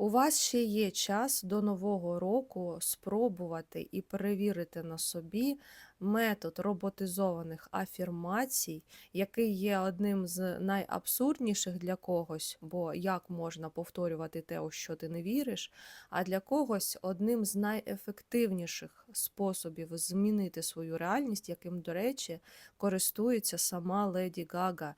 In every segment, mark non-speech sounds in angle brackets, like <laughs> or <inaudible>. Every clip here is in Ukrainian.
У вас ще є час до нового року спробувати і перевірити на собі метод роботизованих афірмацій, який є одним з найабсурдніших для когось, бо як можна повторювати те, у що ти не віриш, а для когось одним з найефективніших способів змінити свою реальність, яким, до речі, користується сама Леді Гага.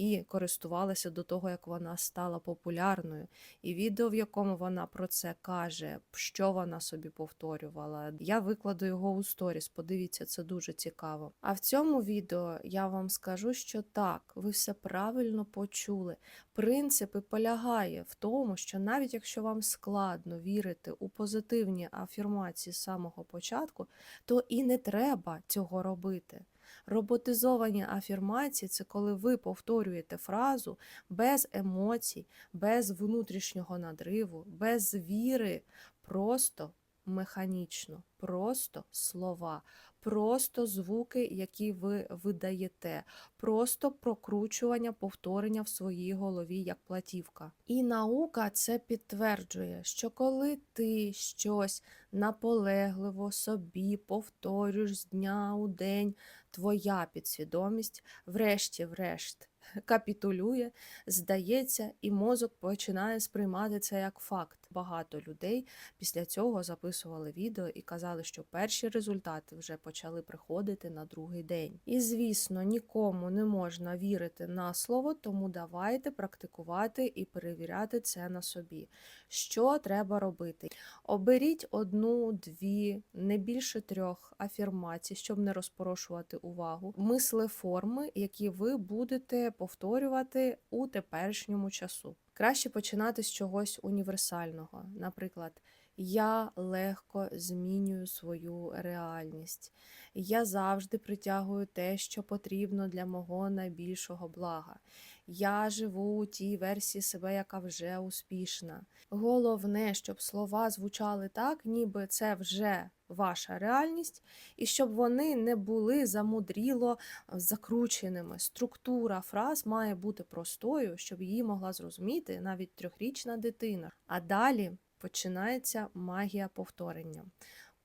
І користувалася до того, як вона стала популярною. І відео, в якому вона про це каже, що вона собі повторювала. Я викладу його у сторіс. Подивіться, це дуже цікаво. А в цьому відео я вам скажу, що так, ви все правильно почули. Принцип і полягає в тому, що навіть якщо вам складно вірити у позитивні афірмації з самого початку, то і не треба цього робити. Роботизовані афірмації це коли ви повторюєте фразу без емоцій, без внутрішнього надриву, без віри, просто механічно, просто слова, просто звуки, які ви видаєте, просто прокручування, повторення в своїй голові як платівка. І наука це підтверджує, що коли ти щось наполегливо собі повторюєш з дня у день, твоя підсвідомість, врешті-врешт, <laughs> капітулює, здається, і мозок починає сприймати це як факт. Багато людей після цього записували відео і казали, що перші результати вже почали приходити на другий день. І звісно, нікому не можна вірити на слово, тому давайте практикувати і перевіряти це на собі. Що треба робити? Оберіть одну, дві, не більше трьох афірмацій, щоб не розпорошувати увагу, мислеформи, які ви будете повторювати у теперішньому часу. Краще починати з чогось універсального. Наприклад, я легко змінюю свою реальність. Я завжди притягую те, що потрібно для мого найбільшого блага. Я живу у тій версії себе, яка вже успішна. Головне, щоб слова звучали так, ніби це вже ваша реальність, і щоб вони не були замудріло закрученими. Структура фраз має бути простою, щоб її могла зрозуміти навіть трьохрічна дитина. А далі починається магія повторення.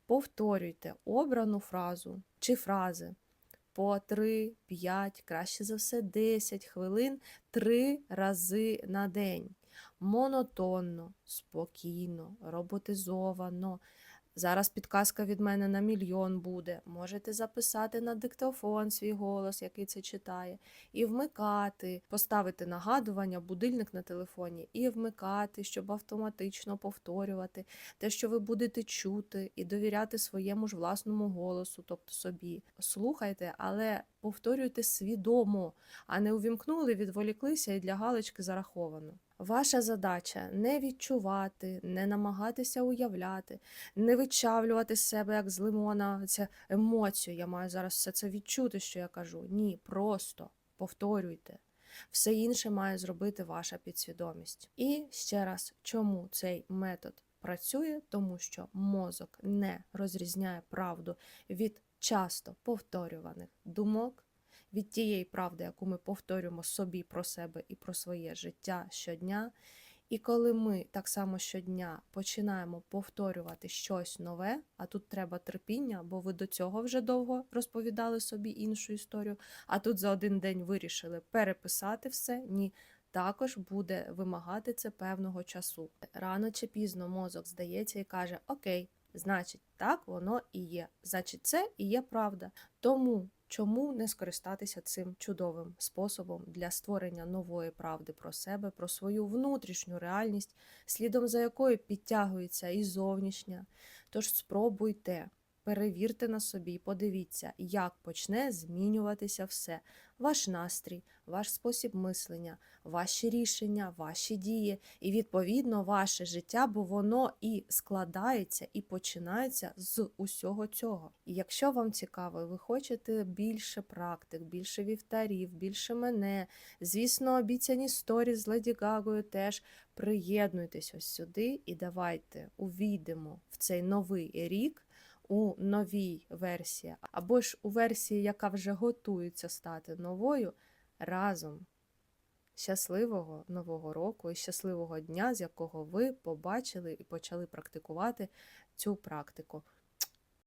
Повторюйте обрану фразу чи фрази по 3, 5, краще за все 10 хвилин три рази на день. Монотонно, спокійно, роботизовано. Зараз підказка від мене на мільйон буде. Можете записати на диктофон свій голос, який це читає, і вмикати, поставити нагадування, будильник на телефоні, і вмикати, щоб автоматично повторювати те, що ви будете чути, і довіряти своєму ж власному голосу, тобто собі. Слухайте, але повторюйте свідомо, а не увімкнули, відволіклися і для галочки зараховано. Ваша задача не відчувати, не намагатися уявляти, не вичавлювати з себе як з лимона ця емоцію. Я маю зараз все це відчути, що я кажу. Ні, просто повторюйте. Все інше має зробити ваша підсвідомість. І ще раз, чому цей метод працює? Тому що мозок не розрізняє правду від часто повторюваних думок від тієї правди, яку ми повторюємо собі про себе і про своє життя щодня. І коли ми так само щодня починаємо повторювати щось нове, а тут треба терпіння, бо ви до цього вже довго розповідали собі іншу історію, а тут за один день вирішили переписати все, ні. Також буде вимагати це певного часу. Рано чи пізно мозок здається і каже: Окей, значить, так воно і є. Значить, це і є правда. Тому Чому не скористатися цим чудовим способом для створення нової правди про себе, про свою внутрішню реальність, слідом за якою підтягується і зовнішня? Тож спробуйте, перевірте на собі, подивіться, як почне змінюватися все ваш настрій, ваш спосіб мислення, ваші рішення, ваші дії, і, відповідно, ваше життя, бо воно і складається, і починається з усього цього. І якщо вам цікаво, ви хочете більше практик, більше вівтарів, більше мене, звісно, обіцяні сторі з Леді Гагою теж приєднуйтесь ось сюди і давайте увійдемо в цей новий рік у новій версії, або ж у версії, яка вже готується стати новою, разом. щасливого нового року і щасливого дня, з якого ви побачили і почали практикувати цю практику.